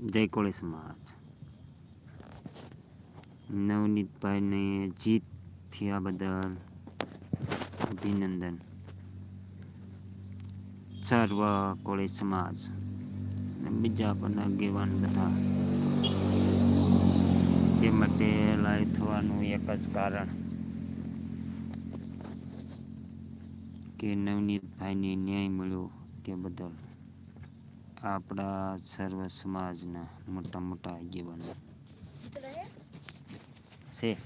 જય કોળી સમાજ નવનીતભાઈને જીત થયા બદલ અભિનંદન. સર્વ કોળી સમાજ અને બીજા પણ આગેવાન બધા. તે માટે લાઈવ થવાનું એક જ કારણ કે નવનીતભાઈને ન્યાય મળ્યો તે બદલ. આપણા સર્વ સમાજના મોટા મોટા આગેવાનો. છે.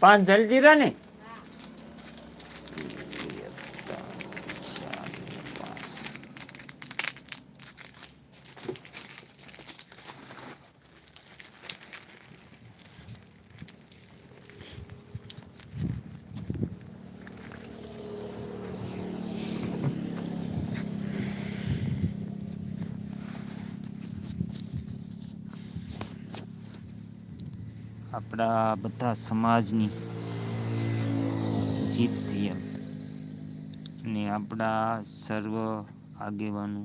પાંચ જલજીરા ને? આપણા બધા સમાજની જીત થઈ અને આપણા સર્વ આગેવાનો,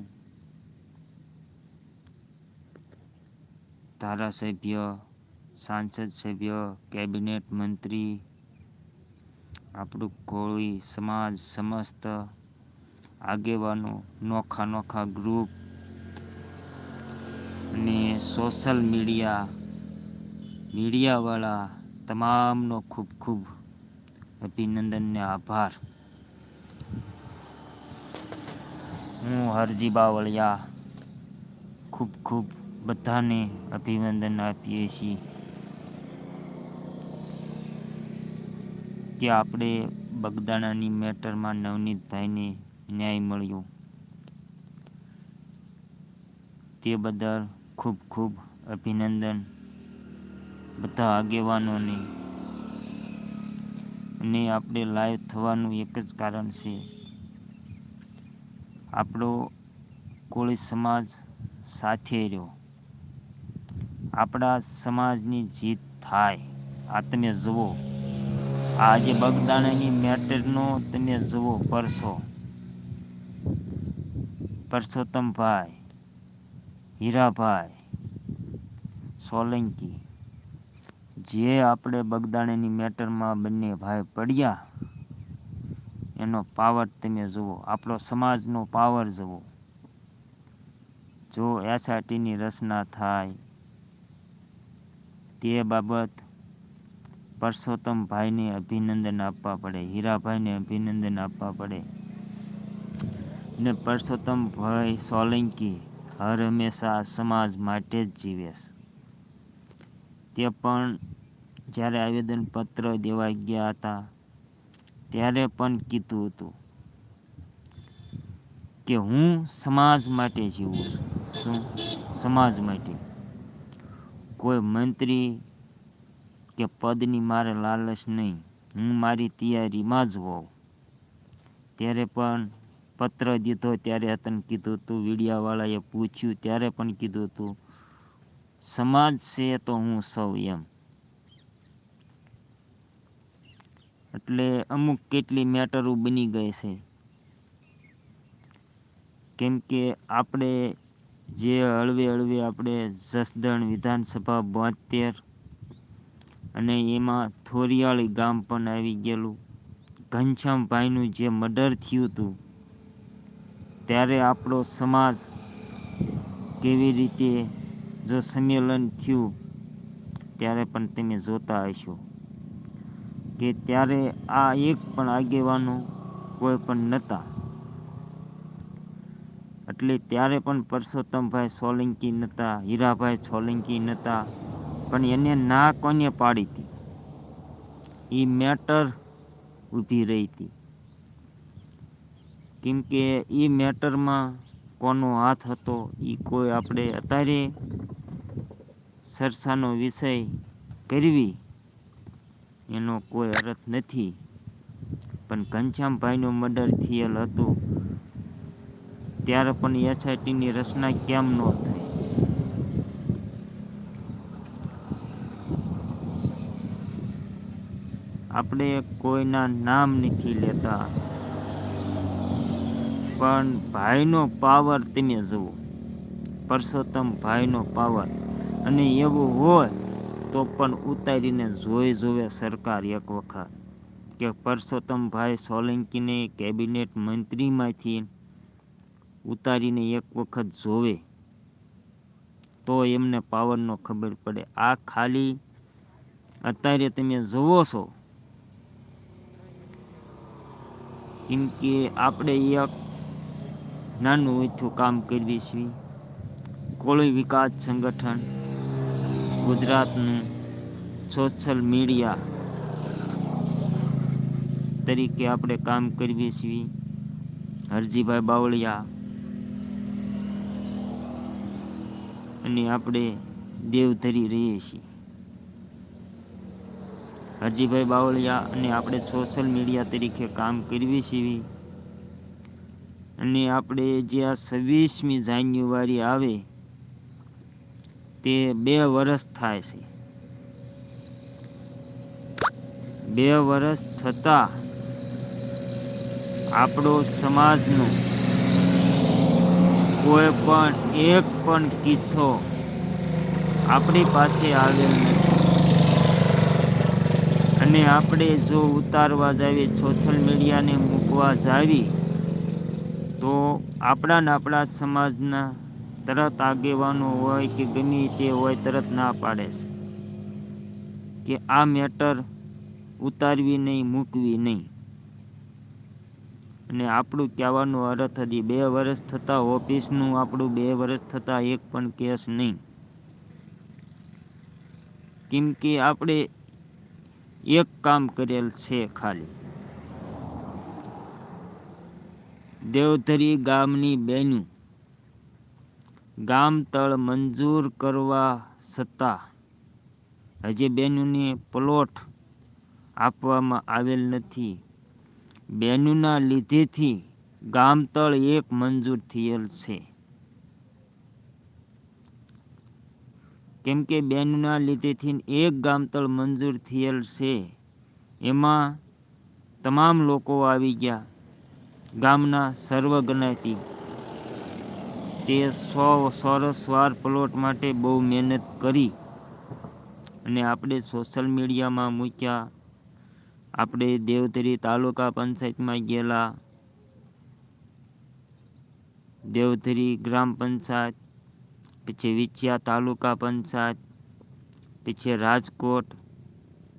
ધારાસભ્ય, સાંસદ સભ્ય, કેબિનેટ મંત્રી, આપણું કોળી સમાજ, સમસ્ત આગેવાનો, નોખા નોખા ગ્રુપ અને સોશિયલ મીડિયા મીડિયાવાળા તમામનો ખૂબ ખૂબ અભિનંદનને આભાર. હું હરજી બાવળિયા ખૂબ ખૂબ બધાને અભિનંદન આપીએ છીએ કે આપણે બગદાણાની મેટરમાં નવનીતભાઈને ન્યાય મળ્યો. તે બદલ ખૂબ ખૂબ અભિનંદન. બધા આગેવાનોને. અને આપણે લાઈવ થવાનું એક જ કારણ છે. આપણો કોળી સમાજ સાથે રહ્યો. આપણા સમાજની જીત થાય. આ તમે જુઓ. આજે બગદાણાની મેટરનો તમે જુઓ પરસો. પરસોત્તમભાઈ, હીરાભાઈ, સોલંકી જે આપણે બગદાણીની મેટરમાં બંને ભાઈ પડ્યા, એનો પાવર તમે જુઓ, આપણો સમાજનો પાવર જુઓ. જો એસઆરટીની રચના થાય, તે બાબત પરસોત્તમભાઈને અભિનંદન આપવા પડે, હીરાભાઈને અભિનંદન આપવા પડે. ને પરસોત્તમભાઈ સોલંકી હર હંમેશા સમાજ માટે જ જીવે છે. તે પણ જ્યારે આવેદનપત્ર દેવા ગયા હતા, ત્યારે પણ કીધું હતું કે હું સમાજ માટે જીવું છું. શું? સમાજ માટે. કોઈ મંત્રી કે પદની મારે લાલચ નહીં. હું મારી તૈયારીમાં જ હોઉં. ત્યારે પણ પત્ર દીધો ત્યારે તને કીધું હતું વીડિયાવાળાએ પૂછ્યું ત્યારે પણ કીધું હતું, સમાજ છે તો હું સૌ એમ. એટલે અમુક કેટલી મેટરો બની ગઈ છે. કેમ કે આપણે જે હળવે હળવે આપણે જસદણ વિધાનસભા બોતેર અને એમાં થોરિયાળી ગામ પણ આવી ગયેલું. ઘનશ્યામભાઈનું જે મર્ડર થયું હતું, ત્યારે આપણો સમાજ કેવી રીતે જો સંમેલન થયું, ત્યારે પણ તમે જોતા હશો. કે ત્યારે આ એક પણ આગેવાનો કોઈ પણ નહોતા. એટલે ત્યારે પણ પરસોત્તમભાઈ સોલંકી નહોતા, હીરાભાઈ સોલંકી નહોતા, પણ એને ના કોને પાડી હતી? એ મેટર ઊભી રહી હતી. કેમ કે એ મેટરમાં કોનો હાથ હતો, એ કોઈ આપણે અત્યારે સરસાનો વિષય કરવી એનો કોઈ અર્થ નથી. પણ ઘનશ્યામભાઈનો મર્ડર થયેલ હતું. ત્યારે પણ એસઆઈટીની રચના કેમ ન થઈ? આપણે કોઈના નામ નથી લેતા. પણ ભાઈનો પાવર તમે જુઓ. પરસોત્તમ ભાઈનો પાવર. અને એવું હોય તો પણ ઉતારીને જોઈ જોવે સરકાર એક વખત કે પરસોત્તમભાઈ સોલંકીને કેબિનેટ મંત્રીમાંથી ઉતારીને એક વખત જોવે તો એમને પાવરનો ખબર પડે. આ ખાલી અત્યારે તમે જુઓ છો. કેમ કે આપણે એક નાનું ઓછું કામ કરવી છીએ. કોળી વિકાસ સંગઠન ગુજરાતનું સોશિયલ મીડિયા તરીકે આપણે કામ કરીએ છીએ. હરજીભાઈ બાવળિયા અને આપણે દેવધરી રહીએ છીએ. હરજીભાઈ બાવળિયા અને આપણે સોશિયલ મીડિયા તરીકે કામ કરવી છીએ. અને આપણે જે આ છવ્વીસમી જાન્યુઆરી આવે તે બે વર્ષ થાય છે. બે વર્ષ થતાં આપણો સમાજનો કોઈ પણ એક પણ કિસ્સો આપણી પાસે આવેલ નથી. અને આપણે જો ઉતારવા જાવી સોશિયલ મીડિયાને મૂકવા જાવી, તો આપણાને આપણા સમાજના તરત આગેવાનો હોય કે ગમે તે હોય તરત ના પાડે છે. કે આ મેટર ઉતારવી નહીં, મૂકવી નહીં. અને આપણું કહેવાનો અર્થ હતી બે વર્ષ થતાં ઓફિસનું આપણું બે વર્ષ થતાં એક પણ કેસ નહીં. કેમ કે આપણે એક કામ કરેલ છે ખાલી. દેવધરી ગામની બેનું ગામ તળ મંજૂર કરવા છતાં હજી બેનુને પ્લોટ આપવામાં આવેલ નથી. બેનુના લીધેથી ગામતળ એક મંજૂર થયેલ છે. કેમ કે બેનુના લીધેથી એક ગામતળ મંજૂર થયેલ છે. એમાં તમામ લોકો આવી ગયા. ગામના સર્વ ગણાતી તે સો સરસ વાર પ્લોટ માટે બહુ મહેનત કરી અને આપણે સોશિયલ મીડિયામાં મૂક્યા. આપણે દેવધરી તાલુકા પંચાયતમાં ગયેલા. દેવધરી ગ્રામ પંચાયત, પછી વિછિયા તાલુકા પંચાયત, પછી રાજકોટ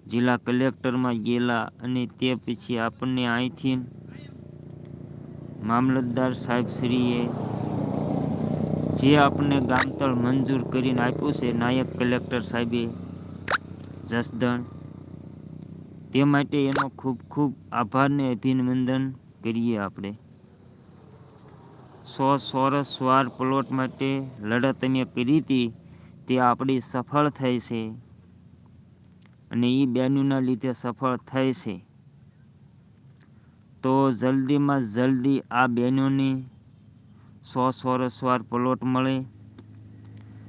જિલ્લા કલેક્ટરમાં ગયેલા અને તે પછી આપણને અહીંથી મામલતદાર સાહેબશ્રીએ જે આપણને ગામતળ મંજૂર કરીને આપ્યું છે, નાયક કલેક્ટર સાહેબે જસદણ. તે માટે એનો ખૂબ ખૂબ આભારને અભિનંદન કરીએ આપણે. સો સોરસ સ્વાર પ્લોટ માટે લડત અમે કરી હતી, તે આપણી સફળ થઈ છે અને એ બેનુના લીધે સફળ થઈ છે. તો જલ્દીમાં જલ્દી આ બહેનોને સો સોરસવાર પ્લોટ મળે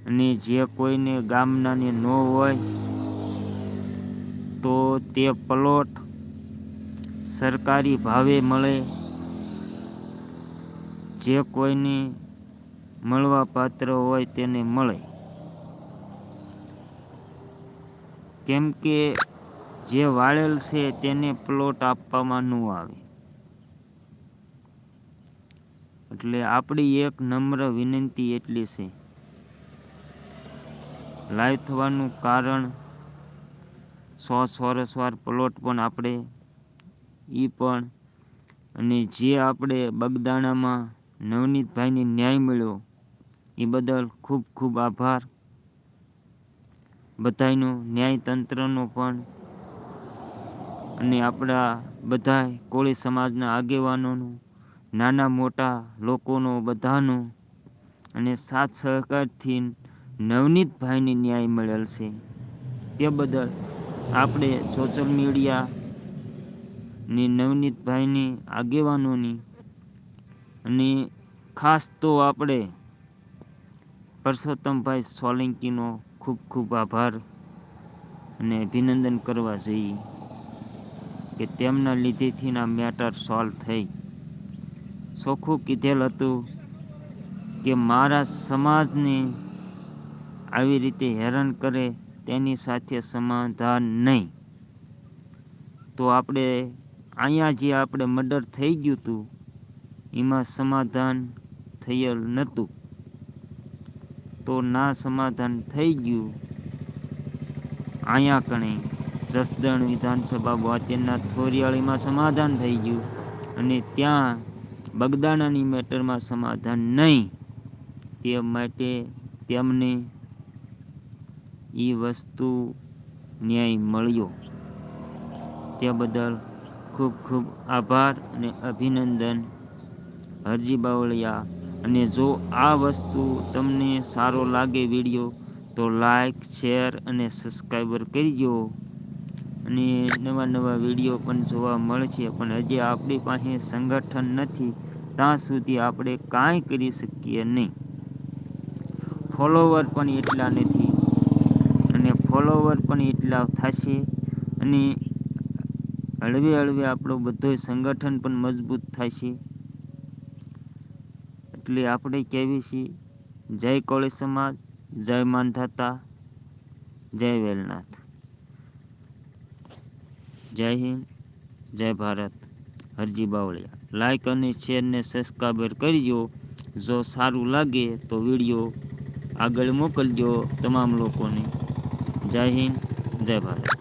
અને જે કોઈને ગામનાને ન હોય તો તે પ્લોટ સરકારી ભાવે મળે. જે કોઈને મળવા પાત્ર હોય તેને મળે. કેમ કે જે વાળેલ છે તેને પ્લોટ આપવામાં ન આવે. એટલે આપણી એક નમ્ર વિનંતી એટલી છે. લાઈવ થવાનું કારણ સો સોરસવાર પ્લોટ પણ આપણે એ પણ અને જે આપણે બગદાણામાં નવનીતભાઈને ન્યાય મળ્યો, એ બદલ ખૂબ ખૂબ આભાર. બધાનો ન્યાયતંત્રનો પણ અને આપણા બધા કોળી સમાજના આગેવાનોનું નાના મોટા લોકોનો બધાનો અને સાથ સહકારથી નવનીતભાઈને ન્યાય મળેલ છે. તે બદલ આપણે સોશિયલ મીડિયા ને નવનીતભાઈની આગેવાનોની અને ખાસ તો આપણે પરસોત્તમભાઈ સોલંકીનો ખૂબ ખૂબ આભાર અને અભિનંદન કરવા જોઈએ કે તેમના લીધેથી આ મેટર સોલ્વ થઈ. ચોખ્ખું કીધેલ હતું કે મારા સમાજને આવી રીતે હેરાન કરે તેની સાથે સમાધાન નહીં. તો આપણે અહીંયા જે આપણે મર્ડર થઈ ગયું હતું, એમાં સમાધાન થયેલ નહોતું. તો ના સમાધાન થઈ ગયું, અહીંયા કણે જસદણ વિધાનસભા વાત્યના થોરિયાળીમાં સમાધાન થઈ ગયું અને ત્યાં બગદાણાની મેટરમાં સમાધાન નહીં. તે માટે તેમને એ વસ્તુ ન્યાય મળ્યો. તે બદલ ખૂબ ખૂબ આભાર અને અભિનંદન. હરજી બાવળિયા, અને જો આ વસ્તુ તમને સારો લાગે વીડિયો, તો લાઈક, શેર અને સબસ્ક્રાઈબર કરજો. અને નવા નવા વીડિયો પણ જોવા મળશે, પણ હજી આપણી પાસે સંગઠન નથી. ત્યાં સુધી આપણે કાંઈ કરી શકીએ નહીં. ફોલોવર પણ એટલા નથી અને ફોલોવર પણ એટલા થશે અને હળવે હળવે આપણો બધો સંગઠન પણ મજબૂત થશે. એટલે આપણે કહેવી છીએ જય કોળી સમાજ, જય માનધાતા, જય વેલનાથ. જય હિન્દ, જય ભારત. હરજી બાવળિયા. લાઈક અને શેરને સબસ્ક્રાઈબર કરજો. જો સારું લાગે તો વીડિયો આગળ મોકલજો તમામ લોકોને. જય હિન્દ, જય ભારત.